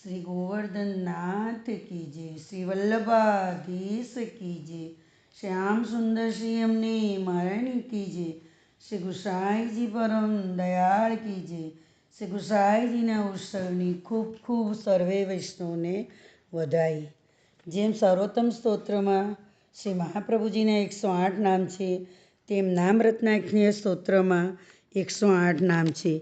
શ્રી ગોવર્ધન નાથ કી જય, શ્રી વલ્લભાધીશ કી જય શ્યામ સુંદર શ્રી એમની મહારાણી કી શ્રી ગુસાઈજી પરમ દયાળ કી જય, શ્રી ગુસાઈજીના ઉત્સવની ખૂબ ખૂબ સર્વે વૈષ્ણવને વધાઈ. જેમ સર્વોત્તમ સ્તોત્રમાં શ્રી મહાપ્રભુજીના એકસો આઠ નામ છે, તેમ નામ રત્નાખ્ય સ્તોત્રમાં એકસો આઠ નામ છે.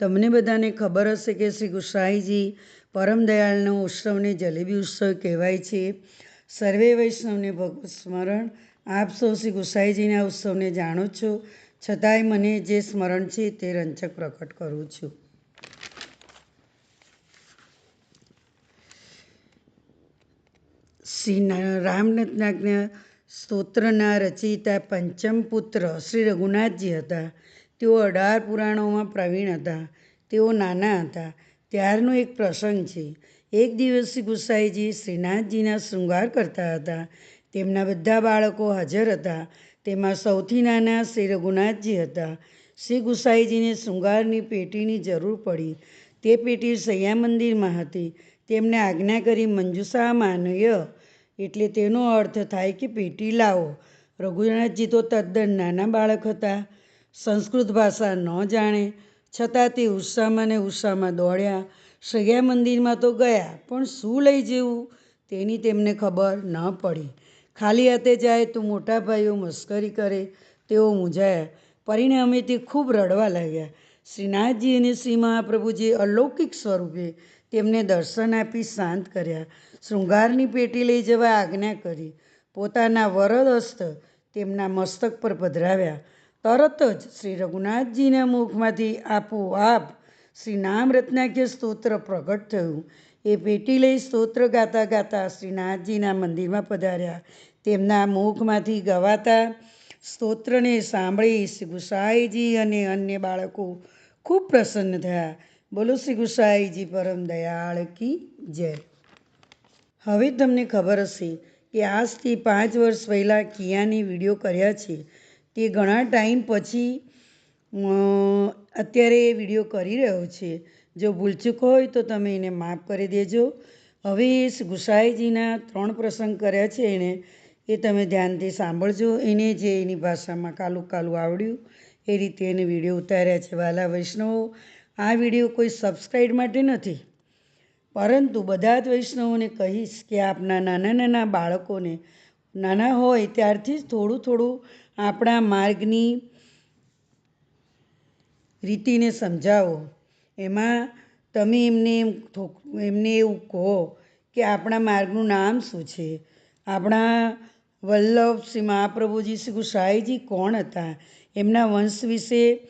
તમને બધાને ખબર હશે કે શ્રી ગુસાઈજી પરમ દયાળનો ઉત્સવને જલેબી ઉત્સવ કહેવાય છે. સર્વે વૈષ્ણવને ભગવત સ્મરણ. આપ સૌ શ્રી ગુસાઈજીના ઉત્સવને જાણો છો. છતાંય મને જે સ્મરણ છે તે રંચક પ્રકટ કરું છું. શ્રી રામનાથનાજ્ઞ સ્તોત્રના રચયિતા પંચમ પુત્ર શ્રી રઘુનાથજી હતા. તેઓ અઢાર પુરાણોમાં પ્રવીણ હતા. તેઓ નાના હતા. ત્યારનો એક પ્રસંગ છે. એક દિવસ ગુસાઈજી શ્રીનાથજીના શૃંગાર કરતા હતા. તેમના બધા બાળકો હાજર હતા. તેમાં સૌથી નાના શ્રી રઘુનાથજી હતા. શ્રી ગુસાઈજીને શૃંગારની પેટીની જરૂર પડી. તે પેટી સૈયા મંદિરમાં હતી. તેમણે આજ્ઞા કરી મંજુષા માનય, એટલે તેનો અર્થ થાય કે પેટી લાવો. રઘુનાથજી તો તદ્દન નાના બાળક હતા. સંસ્કૃત ભાષા ન જાણે. છતાં તે ઉત્સાહમાં ને ઉત્સાહમાં દોડ્યા. સૈયા મંદિરમાં તો ગયા, પણ શું લઈ જવું તેની તેમને ખબર ન પડી. ખાલી હાથે જાય તો મોટા ભાઈઓ મસ્કરી કરે, તેઓ મૂંઝાયા. પરિણામે તે ખૂબ રડવા લાગ્યા. શ્રીનાથજી અને શ્રી મહાપ્રભુજી અલૌકિક સ્વરૂપે તેમને દર્શન આપી શાંત કર્યા. શૃંગારની પેટી લઈ જવા આજ્ઞા કરી. પોતાના વરદ હસ્ત તેમના મસ્તક પર પધરાવ્યા. તરત જ શ્રી રઘુનાથજીના મુખમાંથી આપોઆપ શ્રી નામ રત્નાખ્ય સ્તોત્ર પ્રગટ થયું. એ પેટી લઈ સ્તોત્ર ગાતા ગાતા શ્રીનાથજીના મંદિરમાં પધાર્યા. તેમના મુખમાંથી ગવાતા સ્તોત્રને સાંભળી શ્રી ગુસાઈજી અને અન્ય બાળકો ખૂબ પ્રસન્ન થયા. બોલો શ્રી ગુસાઈજી, પરમ દયાળ કી જય. હવે તમને ખબર હશે કે આજથી પાંચ વર્ષ પહેલાં કિયાની વીડિયો કર્યા છે. તે ઘણા ટાઈમ પછી અત્યારે એ વીડિયો કરી રહ્યો છે. જો ભૂલચૂક હોય તો તમે એને માફ કરી દેજો. હવે એ ગુસાઈજીના ત્રણ પ્રસંગ કર્યા છે એણે એ તમે ધ્યાનથી સાંભળજો. એને જે એની ભાષામાં કાલું કાલું આવડ્યું, એ રીતે એને વીડિયો ઉતાર્યા છે વાલા વૈષ્ણવો. આ વીડિયો કોઈ સબસ્ક્રાઈબ માટે નથી. પરંતુ બધા જ વૈષ્ણવોને કહીશ કે આપના નાના નાના બાળકોને, નાના હોય ત્યારથી જ થોડું થોડું આપણા માર્ગની રીતિને સમજાવો. એમાં તમે એમને એમ એમને એવું કહો કે આપણા માર્ગનું નામ શું છે? આપણા વલ્લભ શ્રી મહાપ્રભુજી શ્રી ગુસાઈજી કોણ હતા? એમના વંશ વિશે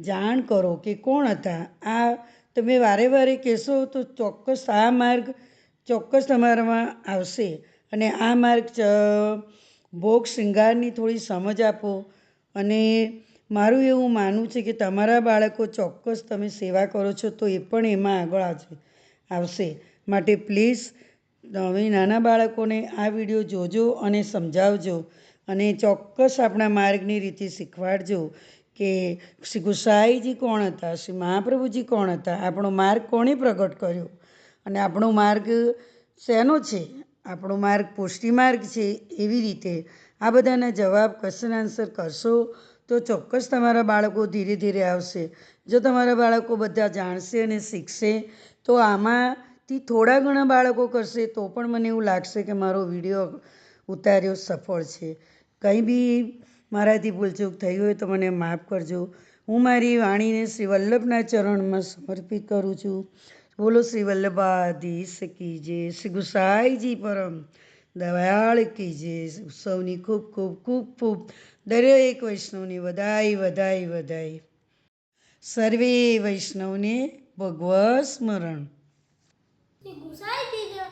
જાણ કરો કે કોણ હતા? આ તમે વારે વારે કહેશો તો ચોક્કસ આ માર્ગ ચોક્કસ તમારામાં આવશે અને આ માર્ગ ભોગ શૃંગારની થોડી સમજ આપો. અને મારું એવું માનવું છે કે તમારા બાળકો ચોક્કસ તમે સેવા કરો છો તો એ પણ એમાં આગળ આવશે આવશે. માટે પ્લીઝ તમે નાના બાળકોને આ વીડિયો જોજો અને સમજાવજો. અને ચોક્કસ આપણા માર્ગની રીતે શીખવાડજો કે શ્રી ગુસાઈજી કોણ હતા, શ્રી મહાપ્રભુજી કોણ હતા, આપણો માર્ગ કોણે પ્રગટ કર્યો? અને આપણો માર્ગ શેનો છે? આપણો માર્ગ પુષ્ટિમાર્ગ છે એવી રીતે આ બધાના જવાબ ક્વેશ્ચન આન્સર કરશો તો ચોક્કસ તમારા બાળકો ધીરે ધીરે આવશે. જો તમારા બાળકો બધા જાણશે અને શીખશે, તો આમાંથી થોડા ઘણા બાળકો કરશે, તો પણ મને એવું લાગશે કે મારો વીડિયો ઉતાર્યો સફળ છે. કંઈ બી મારાથી ભૂલચૂક થઈ હોય તો મને માફ કરજો. હું મારી વાણીને શ્રી વલ્લભના ચરણમાં સમર્પિત કરું છું. બોલો શ્રી વલ્લભાધીશ કી જય, શ્રી ગુસાઈજી પરમ, દયાળ કી જય, સૌની ખૂબ ખૂબ ખૂબ ખૂબ, દરેક વૈષ્ણવની વધાઈ વધાઈ વધાઈ. સર્વે વૈષ્ણવને ભગવત સ્મરણ. શ્રી